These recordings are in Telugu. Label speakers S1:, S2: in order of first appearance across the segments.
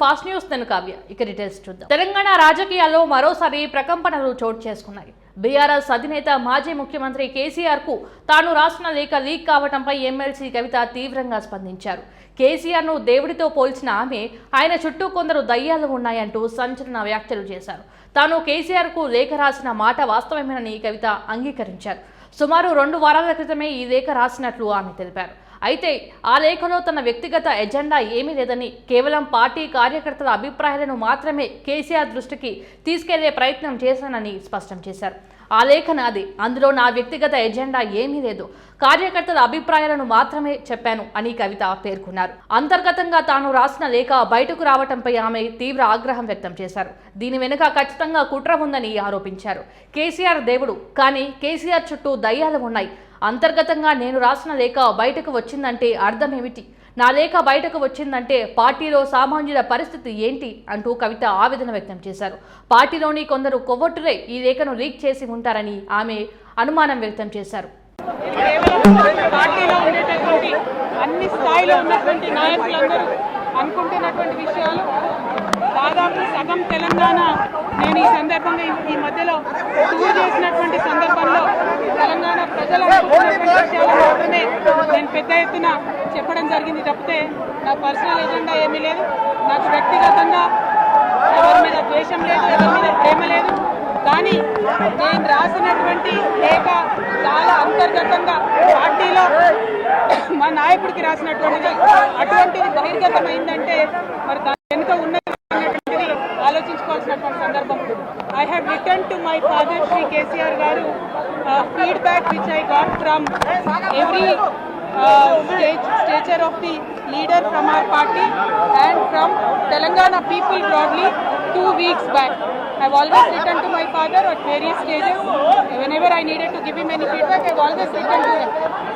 S1: ఫాస్ట్ న్యూస్ నేను కావ్య. ఇక డీటెయిల్స్ చూద్దాం. తెలంగాణ రాజకీయాల్లో మరోసారి ప్రకంపనలు చోటు చేసుకున్నాయి. బీఆర్ఎస్ అధినేత మాజీ ముఖ్యమంత్రి కేసీఆర్కు తాను రాసిన లేఖ లీక్ కావడంపై ఎమ్మెల్సీ కవిత తీవ్రంగా స్పందించారు. కేసీఆర్ను దేవుడితో పోల్చిన ఆమె ఆయన చుట్టూ కొందరు దయ్యాలు ఉన్నాయంటూ సంచలన వ్యాఖ్యలు చేశారు. తాను కేసీఆర్కు లేఖ రాసిన మాట వాస్తవమేనని కవిత అంగీకరించారు. సుమారు రెండు వారాల క్రితమే ఈ లేఖ రాసినట్లు ఆమె తెలిపారు. అయితే ఆ లేఖలో తన వ్యక్తిగత ఎజెండా ఏమీ లేదని కేవలం పార్టీ కార్యకర్తల అభిప్రాయాలను మాత్రమే కేసీఆర్ దృష్టికి తీసుకెళ్ళే ప్రయత్నం చేశానని స్పష్టం చేశారు. ఆ లేఖ నాది అందులో నా వ్యక్తిగత ఎజెండా ఏమీ లేదు. కార్యకర్తల అభిప్రాయాలను మాత్రమే చెప్పాను అని కవిత పేర్కొన్నారు. అంతర్గతంగా తాను రాసిన లేఖ బయటకు రావటంపై ఆమె తీవ్ర ఆగ్రహం వ్యక్తం చేశారు. దీని వెనుక ఖచ్చితంగా కుట్ర ఉందని ఆరోపించారు. కేసీఆర్ దేవుడు. కానీ కేసీఆర్ చుట్టూ దయ్యాలు ఉన్నాయి. అంతర్గతంగా నేను రాసిన లేఖ బయటకు వచ్చిందంటే అర్థం ఏమిటి? నా లేఖ బయటకు వచ్చిందంటే పార్టీలో సామాన్యుల పరిస్థితి ఏంటి? అంటూ కవిత ఆవేదన వ్యక్తం చేశారు. పార్టీలోని కొందరు కొవ్వొట్టులే ఈ లేఖను లీక్ చేసి ఉంటారని ఆమె అనుమానం వ్యక్తం చేశారు.
S2: అన్ని స్థాయిలో ఉన్నటువంటి నాయకులందరూ అనుకుంటున్నటువంటి విషయాలు దాదాపు సగం తెలంగాణ నేను ఈ సందర్భంగా ఈ- ఈ మధ్యలో టూర్ చేసినటువంటి సందర్భంలో తెలంగాణ ప్రజలు అనుకుంటున్నటువంటి విషయాలు మాత్రమే నేను పెద్ద ఎత్తున చెప్పడం జరిగింది తప్పితే నా పర్సనల్ ఎజెండా ఏమీ లేదు. నాకు వ్యక్తిగతంగా ఎవరి మీద ద్వేషం లేదు ఎవరి మీద ప్రేమ లేదు. కానీ నేను రాసినటువంటి లేఖ చాలా అంతర్గతంగా పార్టీలో మా నాయకుడికి రాసినటువంటిది. అటువంటిది బహిర్గతమైందంటే మరి దాని వెనుక ఉన్నది అనేటువంటిది ఆలోచించుకోవాల్సినటువంటి సందర్భం I have my father my father Shri KCR గారు feedback which I got from every stage, stature of the leader from our party and from Telangana people broadly two weeks back. I've always written to my father at various stages. Whenever I needed to give him any feedback, I've always written to him.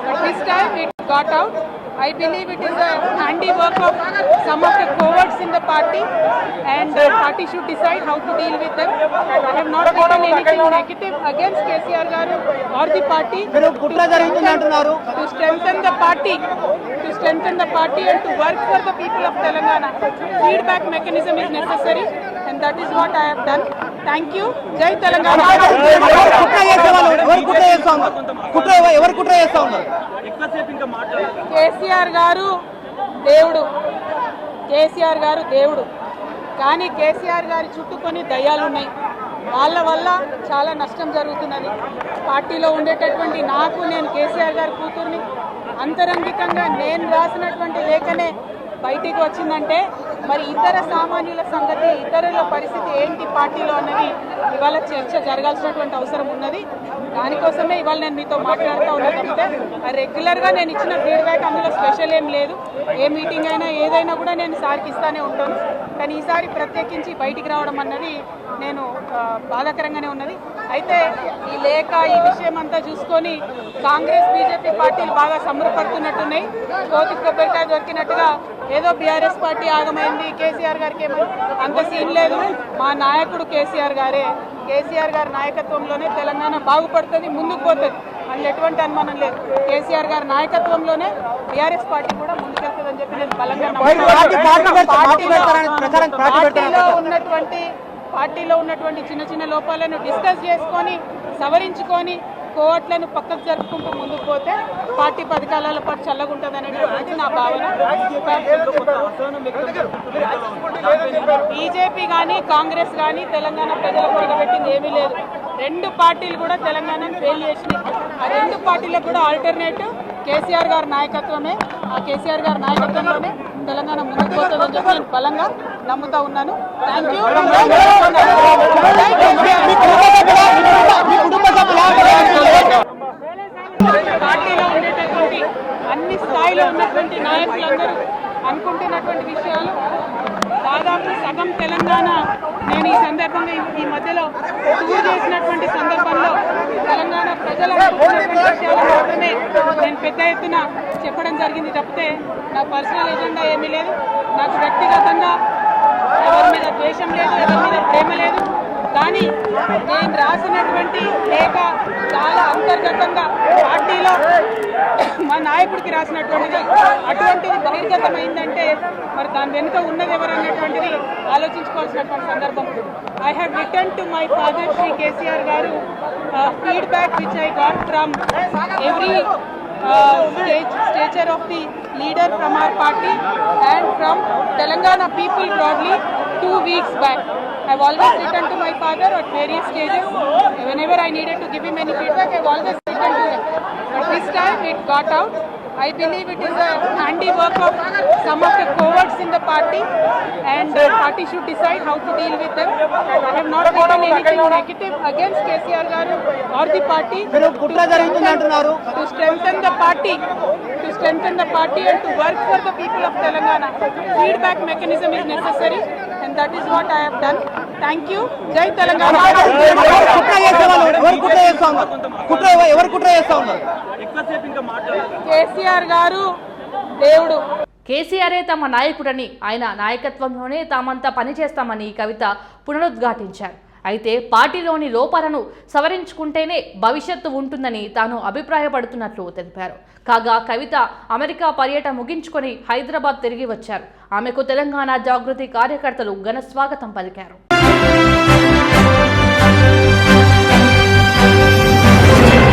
S2: But this time it got out. I believe it is a handiwork of some of the cowards in the party and the party should decide how to deal with them. I have not written anything negative against KCR Garu or the party.
S3: జరుగుతుంది అంటున్నారు
S2: to strengthen the party, to strengthen the party and to work for the people of Telangana. Feedback mechanism is necessary and that is what I have done. Thank you. Jai Telangana.
S3: ఎవరు కుట్ర చేసే వాళ్ళు ఎవరు కుట్ర చేస్తా ఉన్నారు కుట్ర ఎవ- ఎవరు కుట్ర చేస్తా ఉన్నారు
S2: కేసీఆర్ గారు దేవుడు కేసీఆర్ గారు దేవుడు. కానీ కేసీఆర్ గారి చుట్టూ కొన్ని దయ్యాలు ఉన్నాయి వాళ్ళ వల్ల చాలా నష్టం జరుగుతున్నది. పార్టీలో ఉండేటటువంటి నాకు నేను కేసీఆర్ గారి కూతుర్ని అంతరంగికంగా నేను రాసినటువంటి లేఖనే బయటికి వచ్చిందంటే మరి ఇతర సామాన్యుల సంగతి ఇతరుల పరిస్థితి ఏంటి పార్టీలో అన్నది ఇవాళ చర్చ జరగాల్సినటువంటి అవసరం ఉన్నది. దానికోసమే ఇవాళ నేను మీతో మాట్లాడుతూ ఉన్నా తప్పితే రెగ్యులర్గా నేను ఇచ్చిన ఫీడ్బ్యాక్ అందులో స్పెషల్ ఏం లేదు. ఏ మీటింగ్ అయినా ఏదైనా కూడా నేను సార్కి ఇస్తానే ఉంటాను. కానీ ఈసారి ప్రత్యేకించి బయటికి రావడం అన్నది నేను బాధాకరంగానే ఉన్నది. అయితే ఈ లేఖ ఈ విషయం అంతా చూసుకొని కాంగ్రెస్ బీజేపీ పార్టీలు బాగా సంబరపడుతున్నట్టున్నాయి. కోతి కొబ్బరికాయ దొరికినట్టుగా ఏదో బీఆర్ఎస్ పార్టీ ఆగమైంది. కేసీఆర్ గారికి ఏమో అంత సీన్ లేదు. మా నాయకుడు కేసీఆర్ గారే. కేసీఆర్ గారి నాయకత్వంలోనే తెలంగాణ బాగుపడుతుంది ముందుకు పోతుంది. అందులో ఎటువంటి అనుమానం లేదు. కేసీఆర్ గారి నాయకత్వంలోనే బీఆర్ఎస్ పార్టీ కూడా ముందుకెళ్తుందని చెప్పి నేను బలంగా పార్టీలో ఉన్నటువంటి పార్టీలో ఉన్నటువంటి చిన్న చిన్న లోపాలను డిస్కస్ చేసుకొని సవరించుకొని కోవట్లను పక్కకు జరుపుకుంటూ ముందుకు పోతే పార్టీ పథకాల పాటు చల్లగుంటుంది అనేటువంటిది నా భావన. బీజేపీ కానీ కాంగ్రెస్ కానీ తెలంగాణ ప్రజలకు పెట్టింది ఏమీ లేదు. రెండు పార్టీలు కూడా తెలంగాణను ఫెయిల్ చేసినాయి. ఆ రెండు పార్టీలకు కూడా ఆల్టర్నేటివ్ కేసీఆర్ గారి నాయకత్వమే. ఆ కేసీఆర్ గారి నాయకత్వంలోనే తెలంగాణ ముందుకు పోతుందని చెప్పి నేను బలంగా నమ్ముతా ఉన్నాను. పార్టీలో ఉండేటటువంటి అన్ని స్థాయిలో ఉన్నటువంటి నాయకులందరూ అనుకుంటున్నటువంటి విషయాలు దాదాపు సగం తెలంగాణ నేను ఈ సందర్భంగా ఈ- మధ్యలో టూర్ చేసినటువంటి సందర్భంలో తెలంగాణ ప్రజలు విషయాలు మాత్రమే నేను పెద్ద ఎత్తున చెప్పడం జరిగింది తప్పితే నా పర్సనల్ ఎజెండా ఏమీ లేదు నాకు వ్యక్తిగతంగా ద్వేషం లేదు ఎవరి మీద ప్రేమ లేదు. కానీ నేను రాసినటువంటి లేఖ చాలా అంతర్గతంగా పార్టీలో మా నాయకుడికి రాసినటువంటిది. అటువంటిది బహిర్గతమైందంటే మరి దాని వెనుక ఉన్నది ఎవరు అన్నటువంటిది ఆలోచించుకోవాల్సినటువంటి సందర్భం I have return to my father Shri KCR గారు feedback which I got from every stature stature of the leader from our party and from Telangana people broadly. two weeks back. I've always written to my father at various stages. Whenever I needed to give him any feedback, I've always written to him. But this time it got out. I believe it is a handy work of some of the cohorts in the party and the party should decide how to deal with them. I have not taken anything negative against KCR Garu or the party
S3: to strengthen,
S2: to strengthen the party, to strengthen the party and to work for the people of Telangana. Feedback mechanism is necessary. And that is what I have done. Thank you. Jai Telangana.
S3: కుట్ర చేసే వాళ్ళు ఎవరు కుట్ర చేస్తా ఉన్నారు కుట్ర ఎవరు కుట్ర చేస్తా ఉన్నారు
S2: కేసీఆర్ గారు దేవుడు
S1: కేసీఆరే తమ నాయకుడని ఆయన నాయకత్వంలోనే తామంతా పనిచేస్తామని ఈ కవిత పునరుద్ఘాటించారు అయితే పార్టీలోని లోపాలను సవరించుకుంటేనే భవిష్యత్తు ఉంటుందని తాను అభిప్రాయపడుతున్నట్లు తెలిపారు. కాగా కవిత అమెరికా పర్యటన ముగించుకొని హైదరాబాద్ తిరిగి వచ్చారు. ఆమెకు తెలంగాణ జాగృతి కార్యకర్తలు ఘన స్వాగతం పలికారు.